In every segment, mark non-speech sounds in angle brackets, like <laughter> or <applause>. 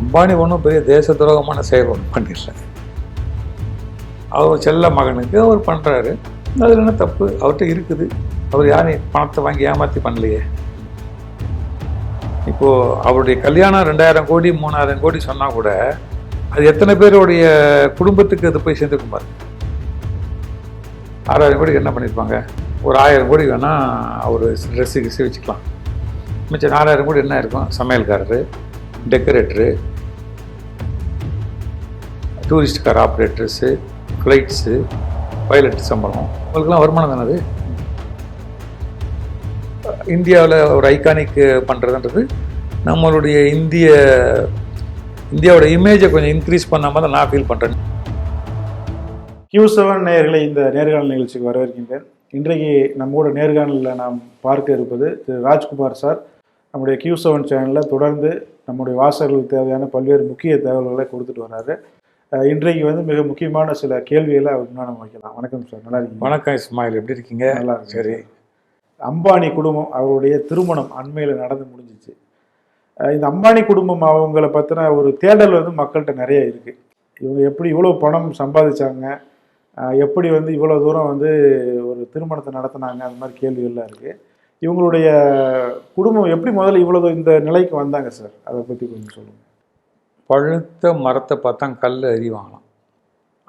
அம்பானி ஒன்றும் பெரிய தேச துரோகமான செயல் ஒன்று பண்ணிடல. அவர் செல்ல மகனுக்கு அவர் பண்ணுறாரு அதில் என்ன தப்பு? அவர்கிட்ட இருக்குது. அவர் யாரையும் பணத்தை வாங்கி ஏமாற்றி பண்ணலையே. இப்போது அவருடைய கல்யாணம் ரெண்டாயிரம் கோடி மூணாயிரம் கோடி சொன்னால் கூட அது எத்தனை பேருடைய குடும்பத்துக்கு அது போய் சேர்ந்துருக்கும் பாரு. ஆறாயிரம் கோடிக்கு என்ன பண்ணியிருப்பாங்க ஒரு ஆயிரம் கோடி வேணால் அவர் ட்ரெஸ்ஸு கிஸ்ஸு வச்சுக்கலாம். மிச்சம் நாலாயிரம் கோடி என்ன இருக்கும்? சமையல்காரரு. Decorator tourist car operators flights pilot சம்பளம். உங்களுக்குலாம் வருமானம் தானே இந்தியாவில் ஒரு ஐகானிக் பண்ணுறதுன்றது நம்மளுடைய இந்திய இந்தியாவோட இமேஜை கொஞ்சம் இன்க்ரீஸ் பண்ண மாதிரி நான் ஃபீல் பண்ணுறேன் கியூ செவன் நேர்களை இந்த நேர்காணல் நிகழ்ச்சிக்கு வரவேற்கின்றேன். இன்றைக்கு நம்மோட நேர்காணலில் நாம் பார்க்க இருப்பது திரு ராஜ்குமார் சார். நம்முடைய கியூ செவன் சேனலில் தொடர்ந்து நம்முடைய வாசகர்களுக்கு தேவையான பல்வேறு முக்கிய தகவல்களை கொடுத்துட்டு வராரு அஹ் இன்றைக்கு வந்து மிக முக்கியமான சில கேள்விகளை அவர் நம்ம வைக்கலாம். வணக்கம் சார். நல்லா இருக்கீங்க வணக்கம் இஸ்மாயில். எப்படி இருக்கீங்க? நல்லா இருக்கு சரி. அம்பானி குடும்பம் அவருடைய திருமணம் அண்மையில் நடந்து முடிஞ்சிச்சு. இந்த அம்பானி குடும்பம் அவங்கள பற்றின ஒரு தேடல் வந்து மக்கள்கிட்ட நிறைய இருக்குது இவங்க எப்படி இவ்வளோ பணம் சம்பாதிச்சாங்க? எப்படி வந்து இவ்வளோ தூரம் வந்து ஒரு திருமணத்தை நடத்தினாங்க? அந்த மாதிரி கேள்விகள்லாம் இருக்குது இவங்களுடைய குடும்பம் எப்படி முதல்ல இவ்வளோ இந்த நிலைக்கு வந்தாங்க சார்? அதை பற்றி கொஞ்சம் சொல்லுங்கள் பழுத்த மரத்தை பார்த்தா கல் அறிவாங்களாம்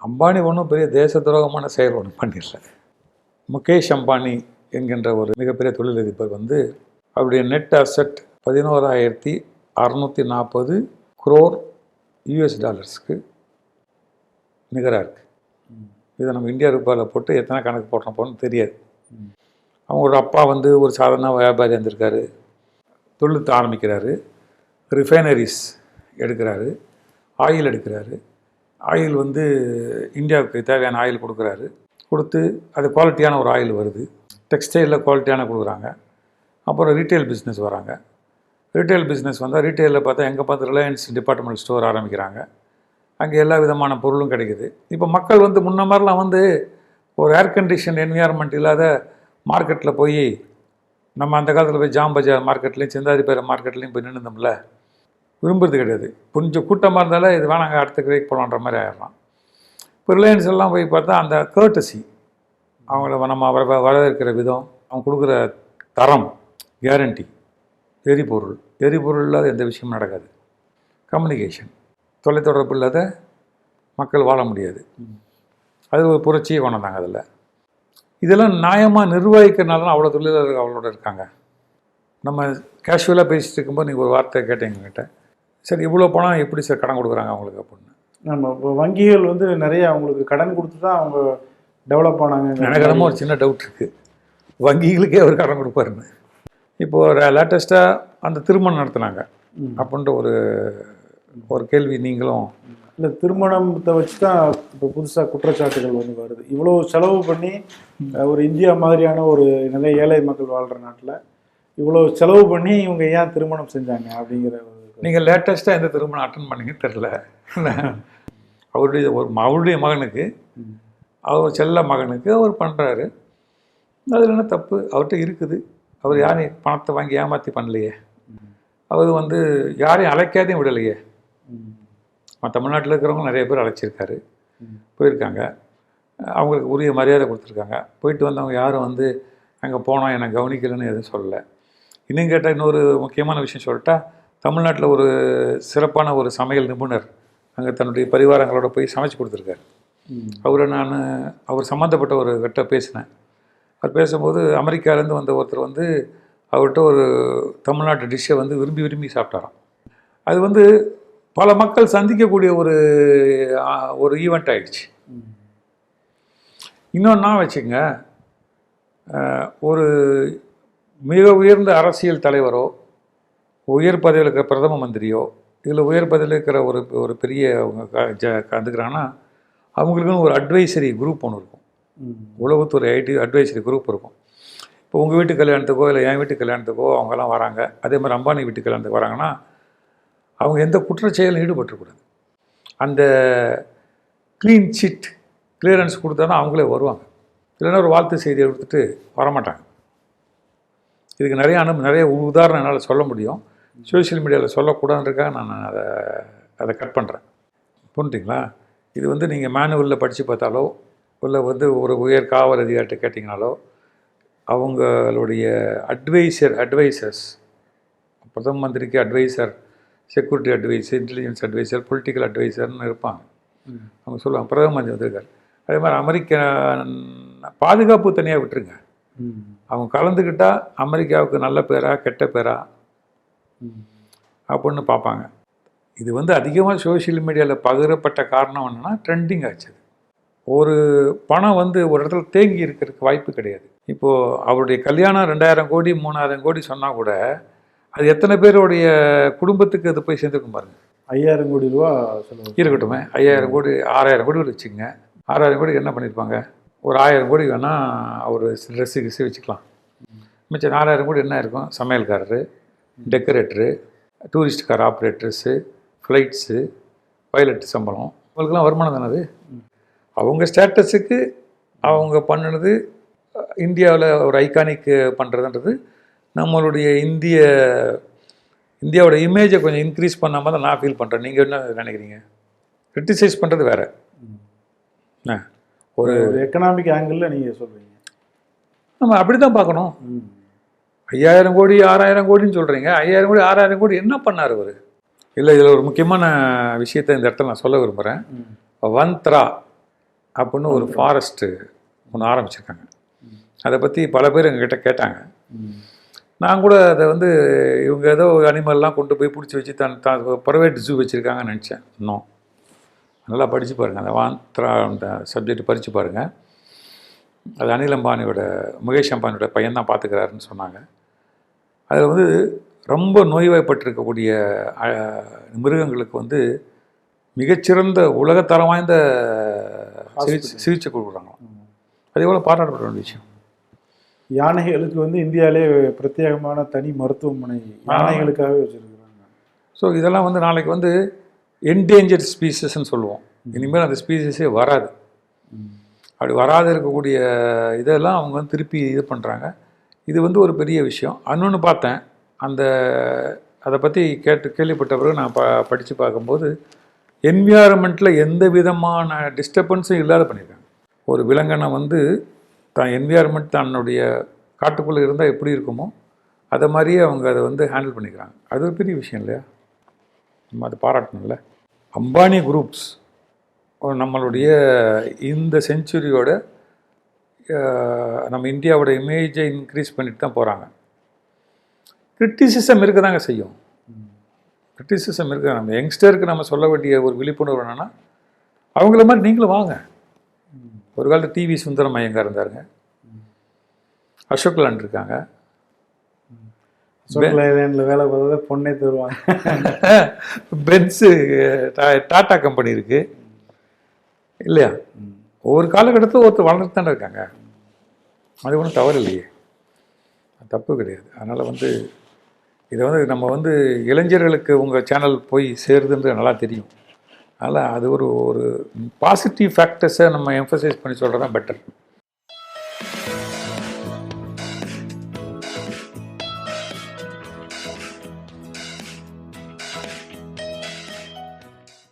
அம்பானி ஒன்றும் பெரிய தேச துரோகமான செயல் ஒன்றும் பண்ணிடல. முகேஷ் அம்பானி என்கின்ற ஒரு மிகப்பெரிய தொழிலதிபர் வந்து அவருடைய நெட் அசெட் பதினோராயிரத்தி அறநூற்றி நாற்பது குரோர் யூஎஸ் டாலர்ஸ்க்கு நிகராக இருக்குது இதை நம்ம இந்தியா ரூபாயில் போட்டு எத்தனை கணக்கு போடுறோம் போகணும்னு தெரியாது. ம். அவங்களோட அப்பா வந்து ஒரு சாதாரண வியாபாரி இருந்திருக்காரு. தொழில் ஆரம்பிக்கிறாரு. ரிஃபைனரிஸ் எடுக்கிறாரு. ஆயில் எடுக்கிறாரு. ஆயில் வந்து இந்தியாவுக்கு தேவையான ஆயில் கொடுக்குறாரு. கொடுத்து அது குவாலிட்டியான ஒரு ஆயில் வருது. டெக்ஸ்டைலில் குவாலிட்டியான கொடுக்குறாங்க. அப்புறம் ரீட்டைல் பிஸ்னஸ் வராங்க. ரீட்டைல் பிஸ்னஸ் வந்தால் ரீட்டைலில் பார்த்தா எங்கே பார்த்து ரிலையன்ஸ் டிபார்ட்மெண்ட் ஸ்டோர் ஆரம்பிக்கிறாங்க. அங்கே எல்லா விதமான பொருளும் கிடைக்குது. இப்போ மக்கள் வந்து முன்ன மாதிரிலாம் வந்து ஒரு ஏர் கண்டிஷன் என்வியார்மெண்ட் இல்லாத மார்க்கெட்டில் போய் நம்ம அந்த காலத்தில் போய் ஜாம் பஜார் மார்க்கெட்லேயும் செந்தாதிப்பேர மார்க்கெட்லேயும் போய் நின்றுந்தோம்ல விரும்புறது கிடையாது. கொஞ்சம் கூட்டமாக இருந்தாலே இது வேணாங்க அடுத்த கிரேக் போகலான்ற மாதிரி ஆயிடலாம். இப்போ ரிலையன்ஸ் எல்லாம் போய் பார்த்தா அந்த கேர்டசி அவங்கள நம்ம வர வரவேற்கிற விதம் அவங்க கொடுக்குற தரம் கேரண்டி எரிபொருள். எரிபொருள் இல்லாத எந்த விஷயமும் நடக்காது. கம்யூனிகேஷன் தொலைத்தொடர்பு இல்லாத மக்கள் வாழ முடியாது. அது ஒரு புரட்சியை கொண்டு வந்தாங்க அதில். இதெல்லாம் நியாயமாக நிர்வகிக்கிறனால தான் அவ்வளோ தொழிலாளர்கள் அவளோட இருக்காங்க. நம்ம கேஷுவலாக பேசிட்டு இருக்கும்போது நீங்கள் ஒரு வார்த்தை கேட்டீங்க என்கிட்ட சரி இவ்வளோ பணம் எப்படி சார் கடன் கொடுக்குறாங்க அவங்களுக்கு அப்படின்னு. நம்ம இப்போ வங்கிகள் வந்து நிறைய அவங்களுக்கு கடன் கொடுத்து தான் அவங்க டெவலப் ஆனாங்க. எனக்கு ஒரு சின்ன டவுட் இருக்குது வங்கிகளுக்கே அவர் கடன் கொடுப்பாருன்னு. இப்போது லேட்டஸ்ட்டாக அந்த திருமணம் நடத்துனாங்க. அப்படின்ற ஒரு ஒரு கேள்வி நீங்களும் இல்லை திருமணத்தை வச்சு தான் இப்போ புதுசாக குற்றச்சாட்டுகள் வந்து வருது. இவ்வளோ செலவு பண்ணி ஒரு இந்தியா மாதிரியான ஒரு நிறைய ஏழை மக்கள் வாழ்கிற நாட்டில் இவ்வளோ செலவு பண்ணி இவங்க ஏன் திருமணம் செஞ்சாங்க அப்படிங்கிற நீங்கள் லேட்டஸ்ட்டாக எந்த திருமணம் அட்டன் பண்ணீங்கன்னு தெரில அவருடைய ஒரு அவருடைய மகனுக்கு. அவர் செல்ல மகனுக்கு அவர் பண்ணுறாரு அதில் என்ன தப்பு? அவர்கிட்ட இருக்குது. அவர் யாரையும் பணத்தை வாங்கி ஏமாற்றி பண்ணலையே. அவர் வந்து யாரையும் அழைக்காதையும் விடலையே. தமிழ்நாட்டில் இருக்கிறவங்க நிறைய பேர் அழைச்சிருக்காரு. போயிருக்காங்க. அவங்களுக்கு உரிய மரியாதை கொடுத்துருக்காங்க. போயிட்டு வந்தவங்க யாரும் வந்து அங்கே போனோம் என்னை கவனிக்கலைன்னு எதுவும் சொல்லலை. இன்னும் கேட்டால் இன்னொரு முக்கியமான விஷயம் சொல்லிட்டா தமிழ்நாட்டில் ஒரு சிறப்பான ஒரு சமையல் நிபுணர் அங்கே தன்னுடைய பரிவாரங்களோட போய் சமைச்சு கொடுத்துருக்காரு. அவரை நான் அவர் சம்மந்தப்பட்ட ஒரு கிட்ட பேசினேன். அவர் பேசும்போது அமெரிக்காலேருந்து வந்த ஒருத்தர் வந்து அவர்கிட்ட ஒரு தமிழ்நாட்டு டிஷ்ஷை வந்து விரும்பி விரும்பி சாப்பிட்டாராம். அது வந்து பல மக்கள் சந்திக்கக்கூடிய ஒரு ஒரு ஈவெண்ட் ஆயிடுச்சு. இன்னொன்னா வச்சுங்க ஒரு மிக உயர்ந்த அரசியல் தலைவரோ உயர் பதவியில் இருக்கிற பிரதம மந்திரியோ இல்லை உயர் பதவியில் இருக்கிற ஒரு ஒரு பெரிய அவங்க ஜ- கலந்துக்கிறாங்கன்னா அவங்களுக்குன்னு ஒரு அட்வைசரி குரூப் ஒன்று இருக்கும். உளவுத்துறை ஐடி அட்வைசரி குரூப் இருக்கும் இப்போ உங்கள் வீட்டு கல்யாணத்துக்கோ இல்லை என் வீட்டு கல்யாணத்துக்கோ அவங்கெல்லாம் வராங்க அதே மாதிரி அம்பானி வீட்டு கல்யாணத்துக்கு வராங்கன்னா அவங்க எந்த குற்றச்செயலும் ஈடுபட்டுக்கூடாது அந்த க்ளீன் சிட் கிளியரன்ஸ் கொடுத்தா தான் அவங்களே வருவாங்க. இல்லைன்னா ஒரு வாழ்த்து செய்தியை கொடுத்துட்டு வரமாட்டாங்க. இதுக்கு நிறைய அனு நிறைய உதாரணம் என்னால் சொல்ல முடியும். சோஷியல் மீடியாவில் சொல்லக்கூடாதுன்றக்காக நான் அதை அதை கட் பண்ணுறேன் புரிஞ்சுங்களா இது வந்து நீங்கள் மேனுவலில் படித்து பார்த்தாலோ இல்லை வந்து ஒரு உயர் காவல் அதிகாரிட்ட கேட்டிங்கனாலோ அவங்களுடைய அட்வைசர் அட்வைசர்ஸ் பிரதம மந்திரிக்கு adviser security adviser intelligence adviser political அட்வைசர்னு இருப்பாங்க. அவங்க சொல்லுவாங்க. பிரதம மந்திரி வந்திருக்கார். அதே மாதிரி அமெரிக்க பாதுகாப்பு தனியாக விட்டுருங்க. அவங்க கலந்துக்கிட்டால் அமெரிக்காவுக்கு நல்ல பேரா கெட்ட பேரா? அப்படின்னு பார்ப்பாங்க. இது வந்து அதிகமாக சோஷியல் மீடியாவில் பகிரப்பட்ட காரணம் என்னன்னா ட்ரெண்டிங் ஆச்சு. ஒரு பணம் வந்து ஒரு இடத்துல தேங்கி இருக்கிறதுக்கு வாய்ப்பு கிடையாது. இப்போது அவருடைய கல்யாணம் ரெண்டாயிரம் கோடி மூணாயிரம் கோடி சொன்னால் கூட அது எத்தனை பேருடைய குடும்பத்துக்கு அது போய் சேர்ந்துருக்கும் பாருங்க. ஐயாயிரம் கோடி ரூபா இருக்கட்டுமே. ஐயாயிரம் கோடி ஆறாயிரம் கோடி வச்சுங்க ஆறாயிரம் கோடி என்ன பண்ணியிருப்பாங்க? ஒரு ஆயிரம் கோடி வேணால் ஒரு ட்ரெஸ்ஸு கிஸ்ஸு வச்சுக்கலாம். மிச்சம் நாலாயிரம் கோடி என்ன இருக்கும்? சமையல்காரரு decorator tourist car operators flights pilot சம்பளம். உங்களுக்குலாம் வருமானம் தானே அது? அவங்க ஸ்டேட்டஸுக்கு அவங்க பண்ணினது இந்தியாவில் ஒரு ஐகானிக் பண்ணுறதுன்றது நம்மளுடைய இந்திய இந்தியாவோட இமேஜை கொஞ்சம் இன்க்ரீஸ் பண்ண மாதிரி நான் ஃபீல் பண்ணுறேன் நீங்கள் என்ன நினைக்கிறீங்க? கிரிட்டிசைஸ் பண்ணுறது வேற. ஆ. ஒரு ஒரு எக்கனாமிக் ஆங்கிளில் நீங்கள் சொல்கிறீங்க நம்ம அப்படி தான் பார்க்கணும். ஐயாயிரம் கோடி ஆறாயிரம் கோடின்னு சொல்கிறீங்க ஐயாயிரம் கோடி ஆறாயிரம் கோடி என்ன பண்ணார் அவர்? இல்லை இதில் ஒரு முக்கியமான விஷயத்தை இந்த இடத்துல நான் சொல்ல விரும்புகிறேன் வந்த்ரா அப்படின்னு ஒரு ஃபாரஸ்ட்டு ஒன்று ஆரம்பிச்சிருக்காங்க. அதை பற்றி பல பேர் எங்ககிட்ட கேட்டாங்க. நான் கூட அதை வந்து இவங்க ஏதோ அனிமல்லாம் கொண்டு போய் பிடிச்சி வச்சு தன் தான் ப்ரைவேட் ஜூ வச்சுருக்காங்கன்னு நினச்சேன். இன்னும் நல்லா படித்து பாருங்கள் அந்த வாந்த்ரா அந்த சப்ஜெக்ட் படித்து பாருங்கள் அது அனில் அம்பானியோட முகேஷ் அம்பானியோட பையன் தான் பார்த்துக்கிறாருன்னு சொன்னாங்க. அதில் வந்து ரொம்ப நோய்வாய்ப்பட்டிருக்கக்கூடிய மிருகங்களுக்கு வந்து மிகச்சிறந்த உலகத்தரம் வாய்ந்த சிகிச்சை சிகிச்சை கொடுக்குறாங்க அது எவ்வளோ பாராட்டப்பட வேண்டிய விஷயம். யானைகளுக்கு வந்து இந்தியாவிலே பிரத்யேகமான தனி மருத்துவமனை யானைகளுக்காகவே வச்சுருக்குறாங்க. ஸோ இதெல்லாம் வந்து நாளைக்கு வந்து என்டேஞ்சர் ஸ்பீசஸ்ன்னு சொல்லுவோம். இனிமேல் அந்த ஸ்பீசஸே வராது. அப்படி வராது இருக்கக்கூடிய இதெல்லாம் அவங்க வந்து திருப்பி இது பண்ணுறாங்க இது வந்து ஒரு பெரிய விஷயம். இன்னொன்று பார்த்தேன். அந்த அதை பற்றி கேட்டு கேள்விப்பட்ட பிறகு நான் ப படித்து பார்க்கும்போது என்வியாரன்மெண்ட்டில் எந்த விதமான டிஸ்டர்பன்ஸும் இல்லாத பண்ணியிருக்காங்க. ஒரு விலங்கனை வந்து தான் என்வியாரன்மெண்ட் தன்னுடைய காட்டுக்குள்ளே இருந்தால் எப்படி இருக்குமோ அதை மாதிரியே அவங்க அதை வந்து ஹேண்டில் பண்ணிக்கிறாங்க. அது ஒரு பெரிய விஷயம் இல்லையா? நம்ம அதை பாராட்டணும்ல. அம்பானி குரூப்ஸ் நம்மளுடைய இந்த செஞ்சுரியோட நம்ம இந்தியாவோட இமேஜை இன்க்ரீஸ் பண்ணிட்டு தான் போகிறாங்க கிரிட்டிசிசம் இருக்க தாங்க செய்யும். கிரிட்டிசிசம் இருக்க. நம்ம யங்ஸ்டருக்கு நம்ம சொல்ல வேண்டிய ஒரு விழிப்புணர்வு என்னென்னா அவங்கள மாதிரி நீங்களும் வாங்க. ஒரு காலத்தில் டிவி சுந்தரம் ஐயங்கார் இருந்தாருங்க. அசோக்லான் இருக்காங்க. சோக்லேண்டில் வேலை பார்த்ததை பொண்ணே தருவாங்க. <laughs> பென்ஸு டா- டாடா கம்பெனி இருக்குது இல்லையா? ஒவ்வொரு காலகட்டத்தில் ஒருத்தர் வளர்ந்துட்டு தானே இருக்காங்க. அது ஒன்றும் தவறு இல்லையே. தப்பு கிடையாது. அதனால் வந்து இதை வந்து நம்ம வந்து இளைஞர்களுக்கு உங்கள் சேனல் போய் சேருதுன்றது நல்லா தெரியும். அதனால் அது ஒரு ஒரு பாசிட்டிவ் ஃபேக்டர்ஸை நம்ம எம்ஃபசைஸ் பண்ணி சொல்கிறது தான் பெட்டர்